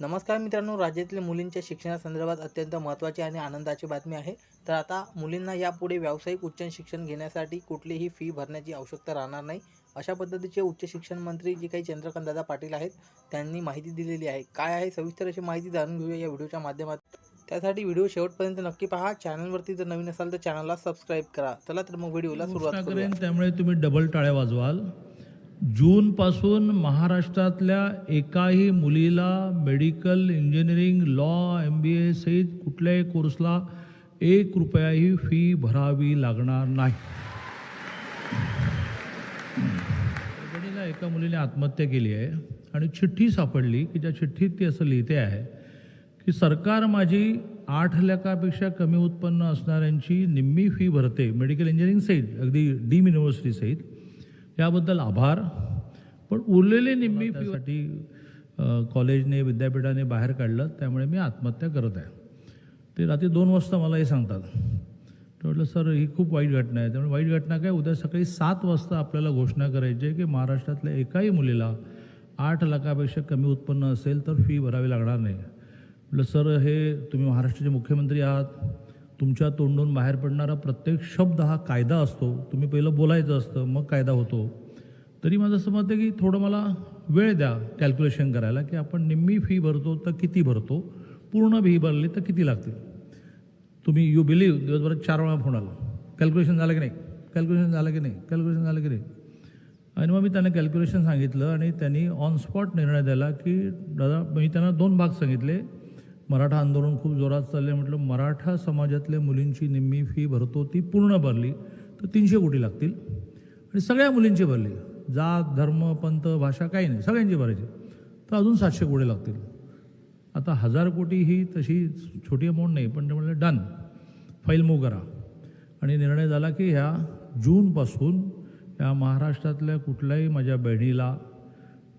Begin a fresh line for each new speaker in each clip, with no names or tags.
नमस्कार मित्रांनो राज्यातील मुलींच्या शिक्षणासंदर्भात अत्यंत महत्त्वाची आणि आनंदाची बातमी आहे. तर आता मुलींना यापुढे व्यावसायिक उच्च शिक्षण घेण्यासाठी कुठलीही फी भरण्याची आवश्यकता राहणार नाही. अशा पद्धतीचे उच्च शिक्षण मंत्री जे काही चंद्रकांत दादा पाटील आहेत त्यांनी माहिती दिलेली आहे. काय आहे? सविस्तर अशी माहिती जाणून घेऊया या व्हिडिओच्या माध्यमातून त्यासाठी व्हिडिओ शेवटपर्यंत नक्की पहा. चॅनलवरती जर नवीन असाल तर चॅनलला सबस्क्राईब करा. चला तर मग व्हिडिओला सुरुवात
करेन त्यामुळे तुम्ही डबल टाळ्या वाजवाल. जूनपासून महाराष्ट्रातल्या एकाही मुलीला medical engineering law M B A सहित कुठल्याही कोर्सला एक रुपयाही फी भरावी लागणार नाही. परभणीला एका मुलीने आत्महत्या केली आहे आणि चिठ्ठी सापडली की ज्या चिठ्ठीत ती असं लिहिते आहे की सरकार माझी आठ लाखापेक्षा कमी उत्पन्न असणाऱ्यांची निम्मी फी भरते मेडिकल इंजिनिअरिंग सहित अगदी डीम युनिव्हर्सिटी सहित. याबद्दल आभार. पण उरलेली निम्मी फीसाठी कॉलेजने विद्यापीठाने बाहेर काढलं त्यामुळे मी आत्महत्या करत आहे. ते रात्री दोन वाजता मला हे सांगतात. तर म्हटलं सर ही खूप वाईट घटना आहे. त्यामुळे वाईट घटना काय उद्या सकाळी सात वाजता आपल्याला घोषणा करायची आहे की महाराष्ट्रातल्या एकाही मुलीला आठ लाखापेक्षा कमी उत्पन्न असेल तर फी भरावी लागणार नाही. म्हटलं सर हे तुम्ही महाराष्ट्राचे मुख्यमंत्री आहात. तुमच्या तोंडून बाहेर पडणारा प्रत्येक शब्द हा कायदा असतो. तुम्ही पहिलं बोलायचं असतं मग कायदा होतो. तरी माझं असं मत आहे की थोडं मला वेळ द्या कॅल्क्युलेशन करायला की आपण निम्मी फी भरतो तर किती भरतो पूर्ण फी भरली तर किती लागतील. तुम्ही यू बिलीव्ह दिवसभरात चार वेळा फोन आला. कॅल्क्युलेशन झालं की नाही? कॅल्क्युलेशन झालं की नाही? कॅल्क्युलेशन झालं की नाही? आणि मग मी त्यांना कॅल्क्युलेशन सांगितलं आणि त्यांनी ऑन स्पॉट निर्णय दिला की दादा मी त्यांना दोन भाग सांगितले. मराठा आंदोलन खूप जोरात चालले म्हटलं मराठा समाजातल्या मुलींची निम्मी फी भरतो ती पूर्ण भरली तर तीनशे कोटी लागतील. आणि सगळ्या मुलींची भरली. जात धर्म पंथ भाषा काही नाही सगळ्यांची भरायची. तर अजून सातशे कोटी लागतील. आता हजार कोटी ही तशी छोटी अमाऊंट नाही पण ते म्हणले डन फाईल मूव करा. आणि निर्णय झाला की ह्या जूनपासून या महाराष्ट्रातल्या कुठल्याही माझ्या बहिणीला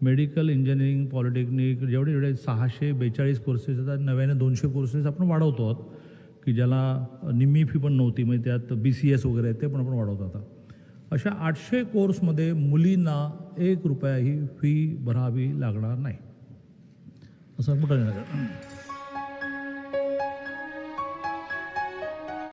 मेडिकल इंजिनिअरिंग पॉलिटेक्निक जेवढे जेवढे सहाशे बेचाळीस कोर्सेस आहेत नव्याने दोनशे कोर्सेस आपण वाढवतो आहोत की ज्याला निम्मी फी पण नव्हती म्हणजे त्यात बी सी एस वगैरे आहेत ते पण आपण वाढवतो आता. अशा आठशे कोर्समध्ये मुलींना एक रुपयाही फी भरावी लागणार नाही. असं कुठं